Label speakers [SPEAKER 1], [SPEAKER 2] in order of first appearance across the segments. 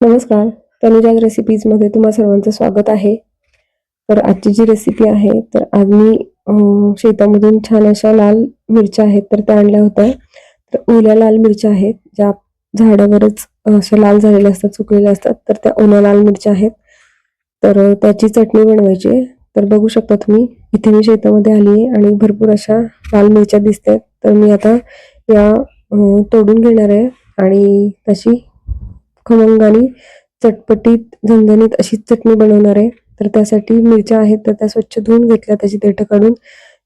[SPEAKER 1] नमस्कार. तनुजाज रेसिपीजमध्ये तुम्हा सर्वांचं स्वागत आहे. तर आजची जी रेसिपी आहे तर आज मी शेतामधून छान अशा लाल मिरच्या आहेत तर त्या आणल्या होत्या. तर ओल्या लाल मिरच्या आहेत ज्या झाडावरच अशा लाल झालेल्या असतात सुकलेल्या असतात तर त्या ओल्या लाल मिरच्या आहेत. तर त्याची चटणी बनवायची आहे. तर बघू शकता तुम्ही इथे मी शेतामध्ये आली आहे आणि भरपूर अशा लाल मिरच्या दिसतात तर मी आता या तोडून घेणार आहे आणि तशी खमंग आणि चटपटीत झणझणीत अशी चटणी बनवणार. आहे तर त्यासाठी मिरच्या आहेत तर त्या स्वच्छ धुवून घेतल्या त्याची देठं काढून.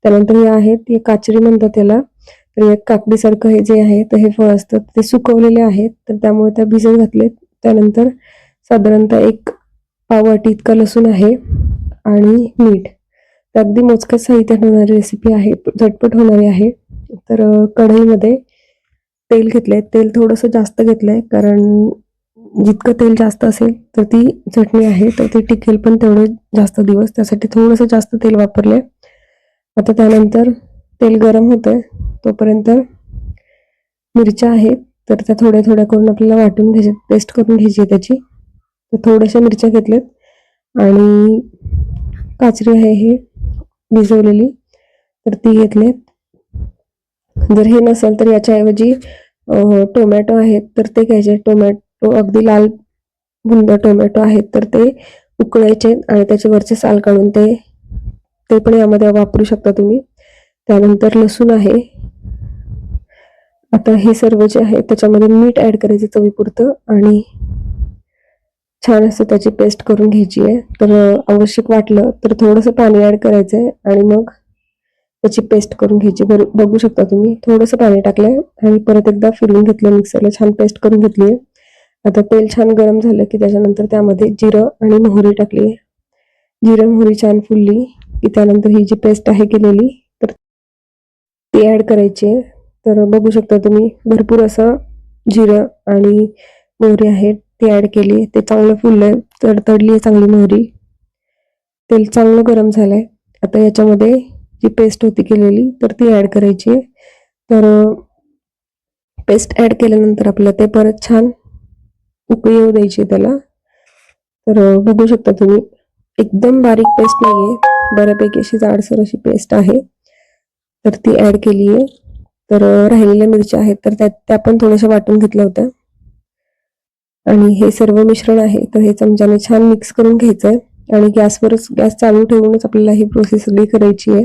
[SPEAKER 1] त्यानंतर हे आहेत हे काचरी म्हणतात त्याला तर एक काकडीसारखं हे जे आहे तर हे फळ असतं ते सुकवलेले आहेत. तर त्यामुळे त्या भिजत घातलेत. त्यानंतर साधारणतः एक पाववाटी इतका लसूण आहे आणि मीठ. तर अगदी मोजकच साहित्यात होणारी रेसिपी आहे झटपट होणारी आहे. तर कढईमध्ये तेल घेतलंय. तेल थोडंसं जास्त घेतलंय कारण जितकं तेल जास्त असेल तर ती चटणी आहे तर ती टिकेल पण तेवढे जास्त दिवस. त्यासाठी थोडंसं जास्त तेल वापरले. आता त्यानंतर तेल गरम होतंय. तोपर्यंत मिरच्या आहेत तर त्या थोड्या थोड्या करून आपल्याला वाटून घ्यायचे पेस्ट करून घ्यायची त्याची. तर थोड्याशा मिरच्या घेतल्यात. आणि काचरी आहे हे भिजवलेली तर ती घेतलेत. जर हे नसेल तर याच्याऐवजी टोमॅटो आहेत तर ते घ्यायचे. टोमॅटो अगदी लाल बुंद टोमॅटो आहेत तर ते उकळायचे आणि त्याचे वरचे साल काढून ते ते पण यामध्ये वापरू शकता तुम्ही. त्यानंतर लसूण आहे. आता हे सर्व जे आहे त्याच्यामध्ये मीठ ऍड करायचं चवीपुरतं आणि छान असं त्याची पेस्ट करून घ्यायची आहे. तर आवश्यक वाटलं तर थोडंसं पाणी ऍड करायचं आहे आणि मग त्याची पेस्ट करून घ्यायची. बरं बघू शकता तुम्ही. थोडंसं पाणी टाकलंय आणि परत एकदा फिरून घेतलं मिक्सरला छान पेस्ट करून घेतली आहे. आता तेल छान गरम झालं की त्याच्यानंतर त्यामध्ये जिरं आणि मोहरी टाकली. आहे जिरं मोहरी छान फुलली की त्यानंतर ही जी पेस्ट आहे केलेली तर ती ऍड करायची आहे. तर बघू शकता तुम्ही भरपूर असं जिरं आणि मोहरी आहे ती ऍड केली ते चांगलं फुललं तर तडतडली आहे चांगली मोहरी. तेल चांगलं गरम झालंय. आता याच्यामध्ये जी पेस्ट होती केलेली तर ती ऍड करायची आहे. तर पेस्ट ऍड केल्यानंतर आपल्याला ते परत छान उकळी येऊ द्यायची त्याला. तर बघू शकता तुम्ही एकदम बारीक पेस्ट नाही आहे बऱ्यापैकी अशी जाडसर अशी पेस्ट आहे. तर ती ऍड केली आहे. तर राहिलेल्या मिरच्या आहेत. तर त्या त्या पण थोड्याशा वाटून घेतल्या होत्या. आणि हे सर्व मिश्रण आहे. तर हे चमच्याने छान मिक्स करून घ्यायचं आहे आणि गॅसवरच गॅस चालू ठेवूनच आपल्याला ही प्रोसेस सगळी करायची आहे.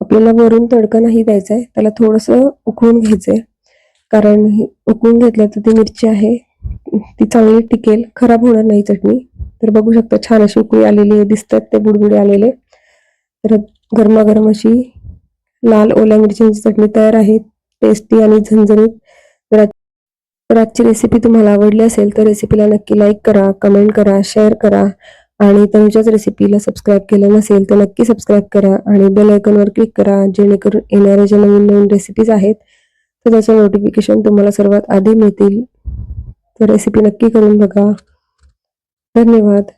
[SPEAKER 1] आपल्याला वरून तडका नाही द्यायचा आहे त्याला थोडंसं उकळून घ्यायचं आहे कारण उकळून घेतलं तर ती मिरची आहे. ती चांगली टिकेल खराब होणार नाही चटणी. तर बघू शकता छान अशी उकळी आलेली आहे दिसतात ते बुडबुडे आलेले. तर गरमागरम अशी लाल ओल्या मिरच्यांची चटणी तयार आहे टेस्टी आणि झणझणीत. तर तर आजची रेसिपी तुम्हाला आवडली असेल तर रेसिपीला नक्की लाईक करा कमेंट करा शेअर करा. आणि तुमच्याच रेसिपीला सबस्क्राईब केलं नसेल तर नक्की सबस्क्राईब करा आणि बेल आयकॉनवर क्लिक करा जेणेकरून येणाऱ्या ज्या नवीन नवीन रेसिपीज आहेत तर त्याचं नोटिफिकेशन तुम्हाला सर्वात आधी मिळतील. तर रेसिपी नक्की करून बघा. धन्यवाद.